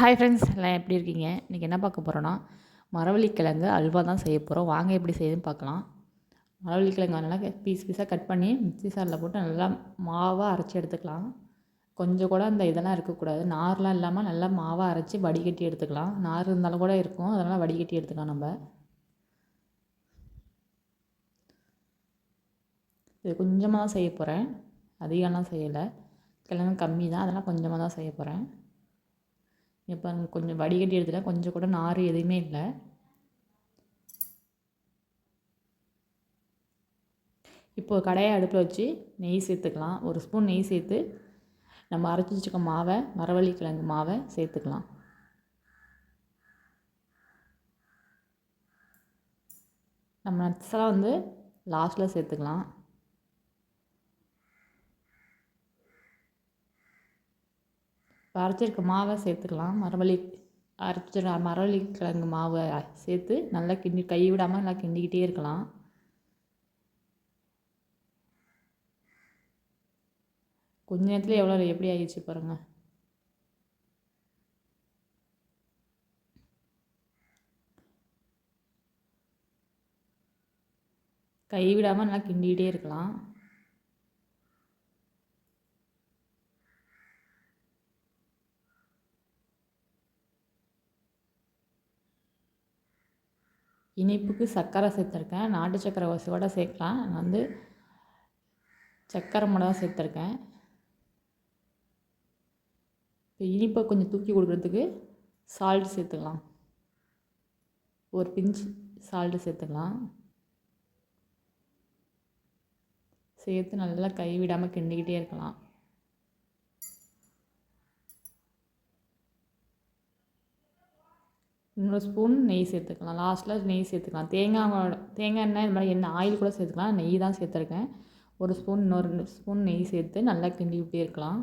Hi friends எல்லாம் எப்படி இருக்கீங்க? இன்றைக்கி என்ன பார்க்க போகிறோன்னா மரவள்ளிக்கிழங்கு அல்வா தான் செய்ய போகிறோம் வாங்க எப்படி செய்யுதுன்னு பார்க்கலாம். மரவள்ளிக்கிழங்கு நல்லா பீஸ் பீஸாக கட் பண்ணி மிக்சி சாரில் போட்டு நல்லா மாவாக அரைச்சி எடுத்துக்கலாம். கொஞ்சம் கூட அந்த இதெல்லாம் இருக்கக்கூடாது. நார்லாம் இல்லாமல் நல்லா மாவாக அரைச்சி வடிகட்டி எடுத்துக்கலாம். நார் இருந்தாலும் கூட இருக்கும். அதனால் வடிகட்டி எடுத்துக்கலாம் நம்ம. இது கொஞ்சமாக தான் செய்ய போகிறேன் அதிகம்லாம் செய்யலை. கிழங்கு கம்மி தான். அதெல்லாம் கொஞ்சமாக தான் செய்ய போகிறேன் இப்போ கொஞ்சம் வடிகட்டி எடுத்துல கொஞ்சம் கூட நார் எதுவுமே இல்லை. இப்போது கடையை அடுப்பில் வச்சு நெய் சேர்த்துக்கலாம். ஒரு ஸ்பூன் நெய் சேர்த்து நம்ம அரைச்சி வச்சுக்க மாவை மரவள்ளி கிழங்கு மாவை சேர்த்துக்கலாம். நம்ம நட்ஸெல்லாம் வந்து லாஸ்ட்டில் சேர்த்துக்கலாம். இப்போ அரைச்சிருக்க மாவை சேர்த்துக்கலாம். மரவள்ளி அரைச்சிருக்க மரவள்ளி கிழங்கு மாவை சேர்த்து நல்லா கிண்டி கை விடாமல் நல்லா கிண்டிக்கிட்டே இருக்கலாம். கொஞ்ச நேரத்தில் எவ்வளோ எப்படி ஆகிடுச்சு பாருங்கள் கை விடாமல் நல்லா கிண்டிக்கிட்டே இருக்கலாம். இனிப்புக்கு சர்க்கரை சேர்த்துருக்கேன். நாட்டு சர்க்கரை கூட சேர்க்கலாம். நான் வந்து சர்க்கரை மட்டும் தான் சேர்த்துருக்கேன். இப்போ இனிப்பை கொஞ்சம் தூக்கி கொடுக்குறதுக்கு சால்ட் சேர்த்துக்கலாம். ஒரு பிஞ்ச் சால்ட்டு சேர்த்துக்கலாம். சேர்த்து நல்லா கை விடாமல் கிண்டிக்கிட்டே இருக்கலாம். இன்னொரு ஸ்பூன் நெய் சேர்த்துக்கலாம். லாஸ்ட்டில் நெய் சேர்த்துக்கலாம். தேங்காய் தேங்காய் எண்ணெய் இது மாதிரி எண்ணெய் ஆயில் கூட சேர்த்துக்கலாம். நெய் தான் சேர்த்துருக்கேன். ஒரு ஸ்பூன் இன்னொரு ஸ்பூன் நெய் சேர்த்து நல்லா கிண்டி விட்டே இருக்கலாம்.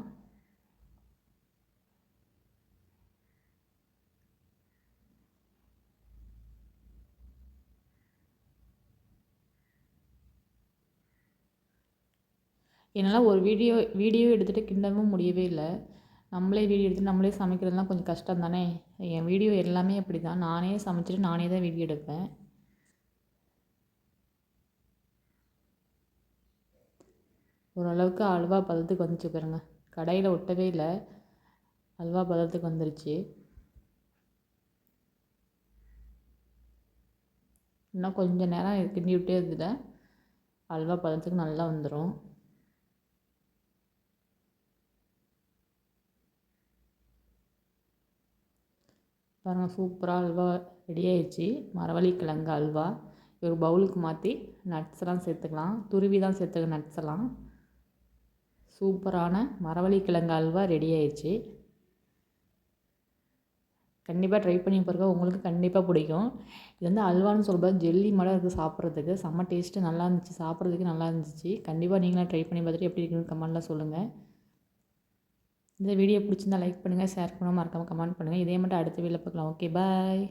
என்னால் ஒரு வீடியோ வீடியோ எடுத்துகிட்டு கிண்டவும் முடியவே இல்லை. நம்மளே வீடியோ எடுத்து நம்மளே சமைக்கிறதுலாம் கொஞ்சம் கஷ்டம் தானே? என் வீடியோ எல்லாமே அப்படி தான் நானே சமைச்சிட்டு நானே தான் வீடியோ எடுப்பேன். ஓரளவுக்கு அல்வா பதத்துக்கு வந்துச்சு பாருங்க. கடையில் ஒட்டவே இல்லை. அல்வா பதத்துக்கு வந்துருச்சு. இன்னும் கொஞ்சம் நேரம் கிண்டி விட்டே இருந்துட்டேன். அல்வா பதத்துக்கு நல்லா வந்துடும் பாருங்கள் சூப்பராக அல்வா ரெடி ஆயிடுச்சு மரவள்ளி கிழங்கு அல்வா ஒரு பவுலுக்கு மாற்றி நட்ஸ்லாம் சேர்த்துக்கலாம். துருவி தான் சேர்த்துக்க நட்ஸ் எல்லாம். சூப்பரான மரவள்ளி கிழங்கு அல்வா ரெடி ஆயிடுச்சு கண்டிப்பாக ட்ரை பண்ணி பாருங்க. உங்களுக்கு கண்டிப்பாக பிடிக்கும். இது வந்து அல்வான்னு சொல்கிறது ஜெல்லி மடம் இருக்குது சாப்பிட்றதுக்கு. செம்ம டேஸ்ட்டு நல்லா இருந்துச்சு. சாப்பிட்றதுக்கு நல்லா இருந்துச்சு. கண்டிப்பாக நீங்களாம் ட்ரை பண்ணி பார்த்துட்டு எப்படி இருக்குன்னு கமெண்டில் சொல்லுங்கள் இந்த வீடியோ பிடிச்சிருந்தா லைக் பண்ணுங்கள் ஷேர் பண்ணுங்கள் மறக்காமல் கமெண்ட் பண்ணுங்கள் இதே மட்டும் அடுத்த வீடியோவில் பார்க்கலாம். Okay bye